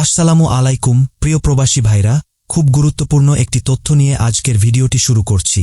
আসসালামু আলাইকুম, প্রিয় প্রবাসী ভাইরা। খুব গুরুত্বপূর্ণ একটি তথ্য নিয়ে আজকের ভিডিওটি শুরু করছি।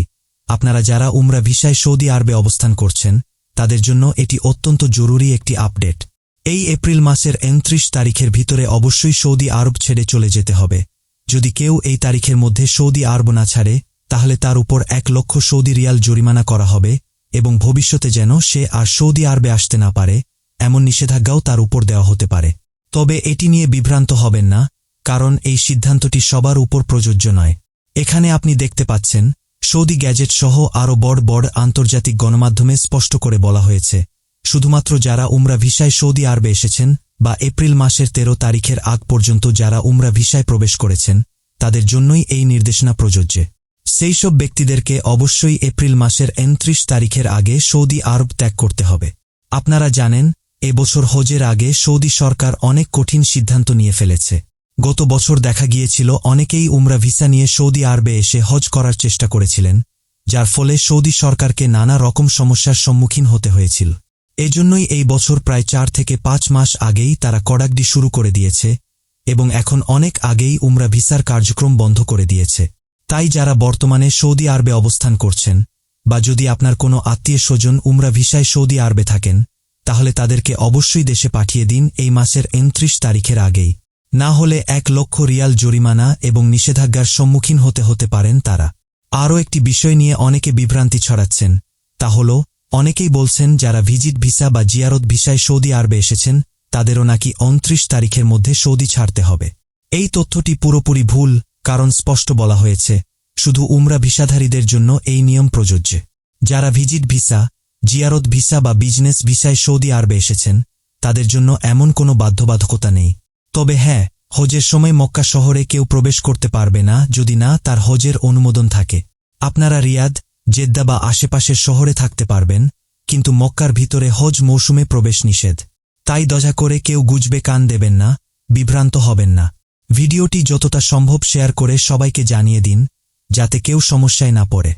আপনারা যারা উমরা ভিসায় সৌদি আরবে অবস্থান করছেন, তাদের জন্য এটি অত্যন্ত জরুরি একটি আপডেট। এই এপ্রিল মাসের এনত্রিশ তারিখের ভিতরে অবশ্যই সৌদি আরব ছেড়ে চলে যেতে হবে। যদি কেউ এই তারিখের মধ্যে সৌদি আরব না ছাড়ে, তাহলে তার উপর এক লক্ষ সৌদি রিয়াল জরিমানা করা হবে এবং ভবিষ্যতে যেন সে আর সৌদি আরবে আসতে না পারে, এমন নিষেধাজ্ঞাও তার উপর দেওয়া হতে পারে। তবে এটি নিয়ে বিভ্রান্ত হবেন না, কারণ এই সিদ্ধান্তটি সবার উপর প্রযোজ্য নয়। এখানে আপনি দেখতে পাচ্ছেন, সৌদি গ্যাজেট সহ আরও বড় বড় আন্তর্জাতিক গণমাধ্যমে স্পষ্ট করে বলা হয়েছে, শুধুমাত্র যারা উমরা ভিসায় সৌদি আরবে এসেছেন বা এপ্রিল মাসের তেরো তারিখের আগ পর্যন্ত যারা উমরা ভিসায় প্রবেশ করেছেন, তাদের জন্যই এই নির্দেশনা প্রযোজ্য। সেই সব ব্যক্তিদেরকে অবশ্যই এপ্রিল মাসের উনত্রিশ তারিখের আগে সৌদি আরব ত্যাগ করতে হবে। আপনারা জানেন এবছর হজের আগে সৌদি সরকার অনেক কঠিন সিদ্ধান্ত নিয়ে ফেলেছে। গত বছর দেখা গিয়েছিল অনেকেই উমরা ভিসা নিয়ে সৌদি আরবে এসে হজ করার চেষ্টা করেছিলেন, যার ফলে সৌদি সরকারকে নানা রকম সমস্যার সম্মুখীন হতে হয়েছিল। এজন্যই এই বছর প্রায় চার থেকে পাঁচ মাস আগেই তারা কড়াকডি শুরু করে দিয়েছে এবং এখন অনেক আগেই উমরা ভিসার কার্যক্রম বন্ধ করে দিয়েছে। তাই যারা বর্তমানে সৌদি আরবে অবস্থান করছেন বা যদি আপনার কোনো আত্মীয় স্বজন উমরা ভিসায় সৌদি আরবে থাকেন তাহলে তাদেরকে অবশ্যই দেশে পাঠিয়ে দিন এই মাসের উনত্রিশ তারিখের আগেই। না হলে এক লক্ষ রিয়াল জরিমানা এবং নিষেধাজ্ঞার সম্মুখীন হতে হতে পারেন তারা। আরও একটি বিষয় নিয়ে অনেকে বিভ্রান্তি ছড়াচ্ছেন। তা হল, অনেকেই বলছেন যারা ভিজিট ভিসা বা জিয়ারত ভিসায় সৌদি আরবে এসেছেন, তাদেরও নাকি উনত্রিশ তারিখের মধ্যে সৌদি ছাড়তে হবে। এই তথ্যটি পুরোপুরি ভুল, কারণ স্পষ্ট বলা হয়েছে, শুধু উমরা ভিসাধারীদের জন্য এই নিয়ম প্রযোজ্য। যারা ভিজিট ভিসা জিয়ারত ভিসা বা বিজনেস ভিসায় সৌদি আরবে এসেছেন, তাদের জন্য এমন কোনো বাধ্যবাধকতা নেই। তবে হ্যাঁ হজের সময় মক্কা শহরে কেউ প্রবেশ করতে পারবে না যদি না তার হজের অনুমোদন থাকে। আপনারা রিয়াদ, জেদ্দা বা আশেপাশের শহরে থাকতে পারবেন, কিন্তু মক্কার ভিতরে হজ মৌসুমে প্রবেশ নিষেধ। তাই দজা করে কেউ গুজবে কান দেবেন না, বিভ্রান্ত হবেন না। ভিডিওটি যতটা সম্ভব শেয়ার করে সবাইকে জানিয়ে দিন, যাতে কেউ সমস্যায় না পড়ে।